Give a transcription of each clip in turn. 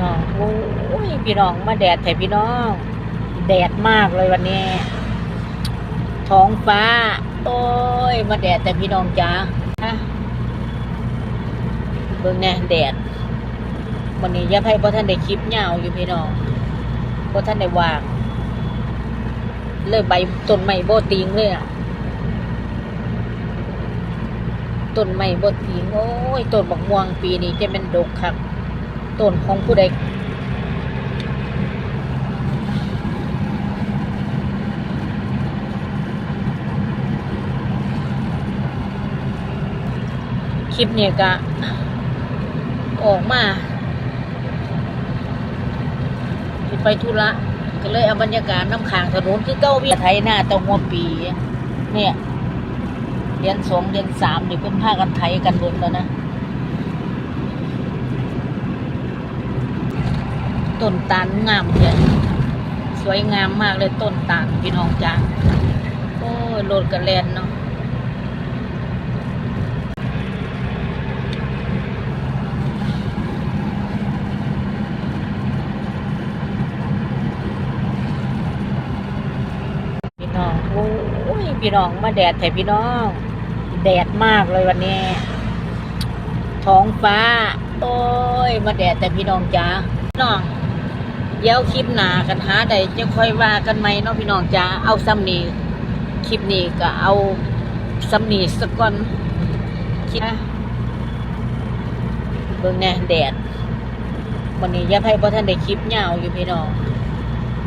น้องโอ้ยพี่น้องมาแดดแถพี่น้อง แดดมากเลยวันนี้ ท้องฟ้า โอ้ย มาแดดแต่พี่น้องจ้าอะเบิ่งแน่แดดวันนี้ยับให้พ่ท่านได้คลิปยาวอยู่พี่น้องพ่ท่านได้วางเลยใบต้นไม้โบติงเลยอะต้นไม้โบติงโอ้ยต้นบักม่วงปีนี้จะเป็นดกครับ ต้นของผู้ใดคลิปเนี่ยก็ออกมาไปธุระก็เลยเอาบรรยากาศน้ำขางถนนคือเก้าวิไทยหน้าตะหัวปี เนี่ยเดือนสองเดือนสามนี่เป็นผ้ากันไทยกันบิดแล้วนะ ต้นตาลงามเลยสวยงามมากเลยต้นตาลพี่น้องจ้าโอ้ยโลดกระแลนเนาะพี่น้องโอ้ยพี่น้องมาแดดแถพี่น้อง แดดมากเลยวันนี้ ท้องฟ้า โอ้ย มาแดดแต่พี่น้องจ้าพี่น้อง เดี๋ยวคลิปหนากันหาใดจะค่อยว่ากันไหมเนาะพี่น้องจ้าเอาซ้ำนี้คลิปนี้ก็เอาซ้ำนี้สักก่อนคิดนะเบิ่งแน่แดดวันนี้ยับให้พ่ท่านได้คลิปยาวอยู่พี่น้อง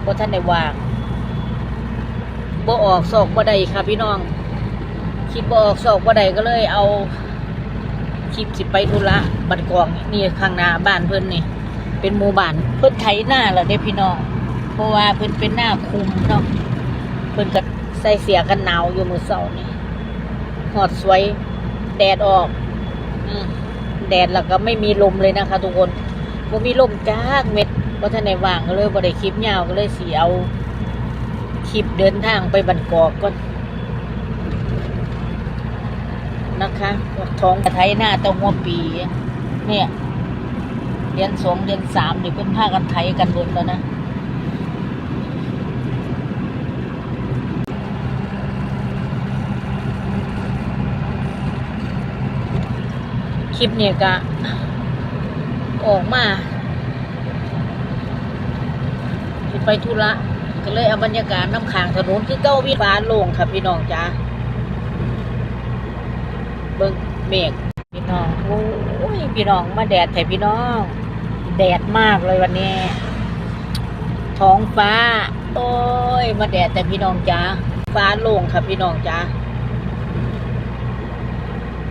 พ่ท่านได้วางบ่ออกศอกบ่ได้ค่ะพี่น้องคิดบ่ออกศอกบ่ได้ก็เลยเอาคลิปสิไปธุระบัดกองนี่ข้างหน้าบ้านเพิ่นนี่ เป็นหมู่บ้านเพิ่นไถหน้าแล้วเด้พี่น้อง เพราะว่าเพิ่นเป็นหน้าคุมเนาะเพิ่นก็ใส่เสียกันหนาวอยู่มื้อเช้านี่หอดสวยแดดออกอืมแดดแล้วก็ไม่มีลมเลยนะคะทุกคนบ่มีลมจ้ากเม็ดบ่ทันได้ว่างก็เลยบ่ได้คลิปยาวก็เลยสิเอาคลิปเดินทางไปบันกอกก่อนนะคะท้องไทยหน้าตะหัวปี เนี่ย เดือนสองเดือนสามนี่เป็นผ้ากันไทยกันบิดแล้วนะคลิปเนี่ยก็ออกมาไปธุระก็เลยเอาบรรยากาศน้ำขางถนนคือเก้าวิฟ้าลงค่ะพี่น้องจ้าเบิ่งเมฆพี่น้องโอ้ยพี่น้องมาแดดแถพี่น้อง แดดมากเลยวันนี้ ท้องฟ้า โอ้ย มาแดดแต่พี่น้องจ้าฟ้าโล่งค่ะพี่น้องจ้า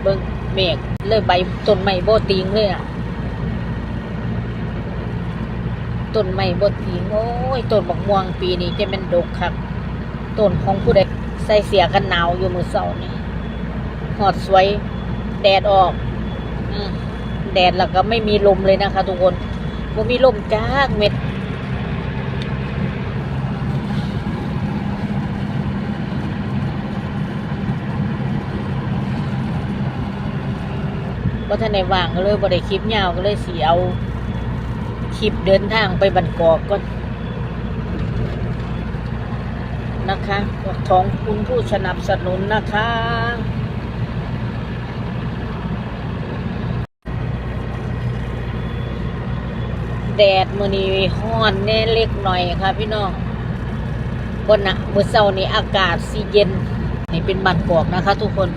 เบิ่งเมฆเลยใบต้นไม้โบติงเลยอะต้นไม้บดถิงโอ้ยต้นบักม่วงปีนี้จะเป็นดกครับต้นของผู้ใดใส่เสียกันหนาวอยู่มือเสานี่หอดสวย แดดออกอแดดแล้วก็ไม่มีลมเลยนะคะทุกคน บ่มีลมจ้าเม็ดก็ท่านในว่างก็เลยบ่ได้คลิปยาวก็เลยสีเอาคลิปเดินทางไปบันกอกก่อนนะคะท้องคุณผู้สนับสนุนนะคะ แดดมือนี้ฮ้อนแน่เล็กหน่อยค่ะ พี่น้องบนนะมือเช้านี้อากาศสีเย็นนี่เป็นบ้านกอกนะคะ ทุกคน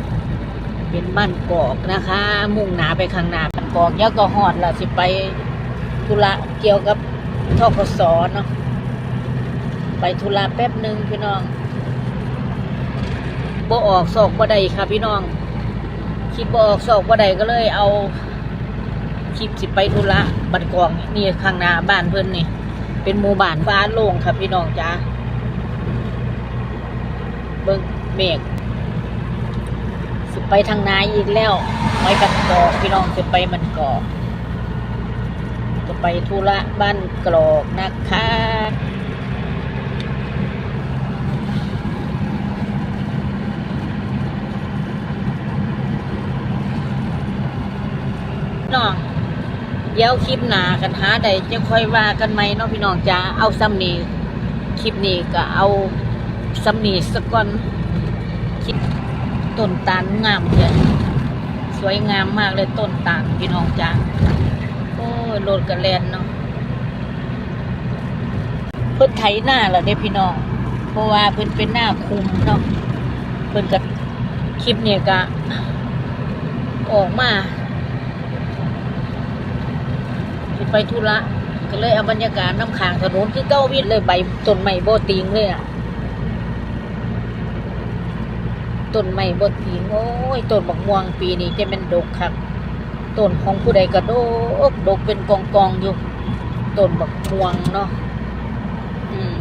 เป็นบ้านกอกนะคะ มุ่งหนาไปข้างหน้าบ้านกอกเดี๋ยวก็ฮอดล้วสิไปธุระเกี่ยวกับทกศเนาะไปธุระแป๊บหนึ่งพี่น้องบ่ออกศอกบ่ได้ค่ะพี่น้องคลิปบ่ออกศอกบ่ได้ก็เลยเอา คลิปสิไปธุระบัดกองนี่ข้างหน้าบ้านเพื่อนนี่ เป็นหมู่บ้านฟ้าโล่งค่ะพี่น้องจ้าเบิ้งเมฆสิไปทางนาอีกแล้วไปบันกอกพี่น้องจะไปบันกอกจะไปธุระบ้านกรอกนะคะ น้อง เดี๋ยวคลิปหนากันหาได้จะค่อยว่ากันไหมเนาะพี่น้องจ้าเอาซ้ำนี้คลิปนี้ก็เอาซ้ำนี้สักก่อนคลิปต้นตาลงามเลยสวยงามมากเลยต้นตาลพี่น้องจ้าโอ้ยโลดกระแลนเนาะเพิ่นไถหน้าแล้วเด้พี่น้อง เพราะว่าเพิ่นเป็นหน้าคุมเนาะเพิ่นกับคลิปเนี่ยก็ออกมา สิ ไปธุระก็เลยเอาบรรยากาศน้ำขางถนนคือเก้าวิทเลยใบต้นไม้โบติงเลยอะต้นไม้โบติงโอ้ยต้นบักม่วงปีนี้จะเป็นดกครับต้นของผู้ใดก็ดกดกเป็นกองกองอยู่ต้นบักม่วงเนาะอืม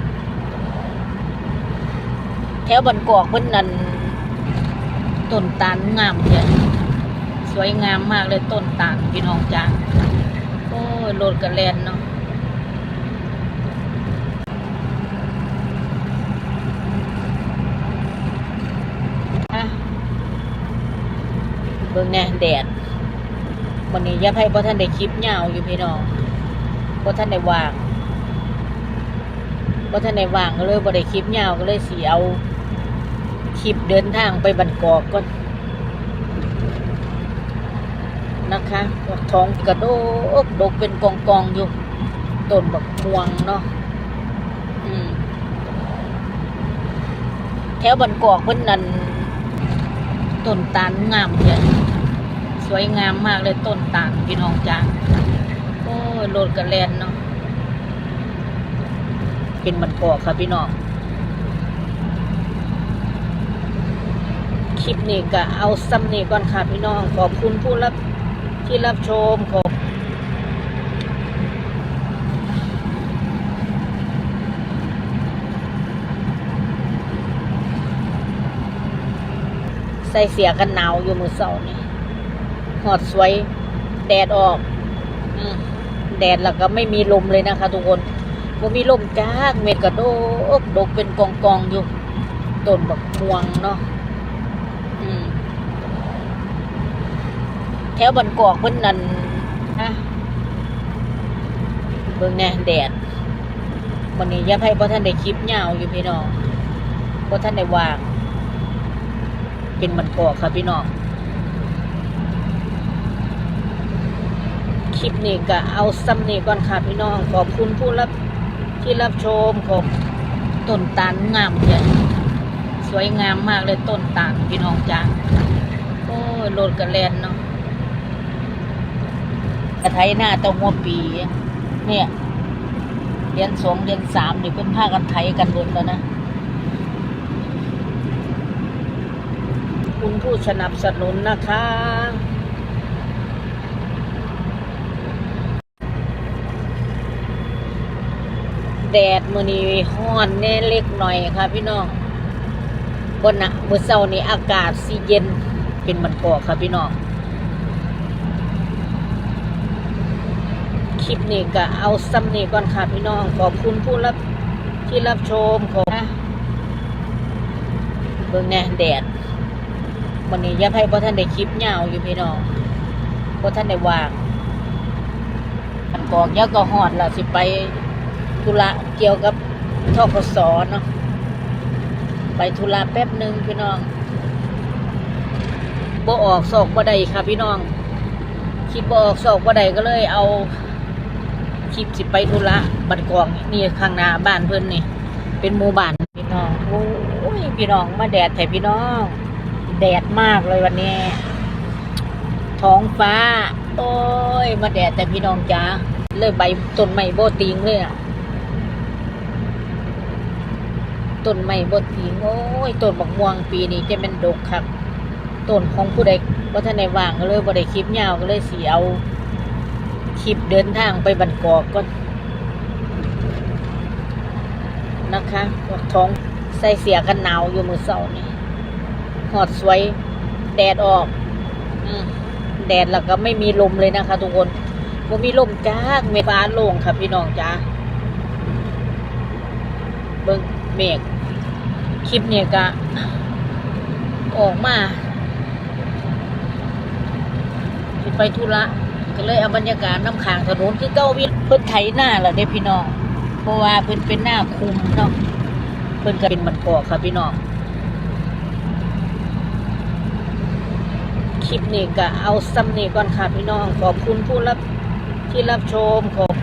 แถวบันกอกเพิ่นนั่นต้นตาลงามเนี่ยสวยงามมากเลยต้นตาลพี่น้องจ้า อ้ยโลดกระแลนเนาะอะเบิ่งแน่แดดวันนี้ยับให้พ่ท่านได้คลิปยาวอยู่พี่น้องพ่ท่านได้วางพ่ท่านได้วางก็เลยบ่ได้คลิปยาวก็เลยสีเอาคลิปเดินทางไปบันกอกก่อน นะคะท้องกระโดกดกเป็นกองกองอยู่ต้นบักม่วงเนาะแถวบันกอกเพิ่นนั่นต้นตาลงามเนี่ยสวยงามมากเลยต้นตาลพี่น้องจ้าโอ้ยโลดกระแลนเนาะเป็นบันกอกค่ะพี่น้องคลิปนี้ก็เอาซ้ำนี้ก่อนค่ะพี่น้องขอบคุณผู้รับ ที่รับชมขอบใส่เสียกันหนาวอยู่มือเสานี่หอดสวย แดดออกอมแดดแล้วก็ไม่มีลมเลยนะคะทุกคนบ่มีลมจ้ากเม็ดกระโดกดกเป็นกองกองอยู่ต้นบักม่วงเนาะอืม แถวบันกอกเพิ่นนั่นฮะเบิ่งแน่แดดวันนี้ยับให้พ่ท่านได้คลิปยาวอยู่พี่น้องพ่ท่านได้ว่าง เป็นบันกอกค่ะพี่น้องคลิปนี้ก็เอาซ้ำนี้ก่อนค่ะพี่น้องขอบคุณผู้รับที่รับชมขอบต้นตาลงามเนี่ยสวยงามมากเลยต้นตาลพี่น้องจ้าโอ้ยโลดกระแลนเนาะ กระไทยหน้าตรงหัวปี เนี่ยเดือนสองเดือนสามนี่เป็นผ้ากันไทยกันบิดแล้วนะ คุณผู้สนับสนุนนะคะ แดดมือนี้ห้อนแน่เล็กหน่อยค่ะพี่น้องบนน่ะมือเช้านี้อากาศสีเย็นเป็นมันกอกค่ะพี่น้อง คลิปนี้ก็เอาซ้ำนี้ก่อนค่ะพี่น้อง ขอบคุณผู้รับที่รับชมขอบเบิ่งแน่แดดวันนี้ยับให้พ่ท่านได้คลิปยาวอยู่พี่น้องพ่ท่านได้วางอันกอกยักก็หอดละสิไปธุระเกี่ยวกับทกศเนาะไปธุระแป๊บหนึ่งพี่น้องบ่ออกศอกบ่ได้ค่ะพี่น้องคลิปบ่ออกศอกบ่ได้ก็เลยเอา คลิปสิไปธุระบัดกองนี่ข้างหน้าบ้านเพิ่นนี่ เป็นหมู่บ้านพี่น้องโอ้ยพี่น้องมาแดดแถพี่น้อง แดดมากเลยวันนี้ ท้องฟ้า โอ้ย มาแดดแต่พี่น้องจ้าเลยใบต้นไม้โบติงเลยอะต้นไม้โบติงโอ้ยต้นบักม่วงปีนี้จะเป็นดกครับต้นของผู้ใดว่าท่านในว่างก็เลยบ่ได้คลิปยาวก็เลยสีเอา คลิปเดินทางไปบันกอกก่อนนะคะท้องใส่เสียกันหนาวอยู่มือเสานี่หอดสวย แดดออกอแดดแล้วก็ไม่มีลมเลยนะคะทุกคนบ่มีลมจ้ากเมฆฟ้าโล่งค่ะพี่น้องจ้าเบิ่งเมฆคลิปเนี่ยก็ออกมาไปธุระ ก็เลยเอาบรรยากาศน้ำขางถนนคือเก้าวิเพิ่นไถหน้าแล้วเด้พี่น้อง เพราะว่าเพิ่นเป็นหน้าคุมเนาะเพิ่นก็เป็นมันกอกค่ะพี่น้องคลิปนี้ก็เอาซ้ำนี้ก่อนค่ะพี่น้องขอบคุณผู้รับที่รับชมขอบ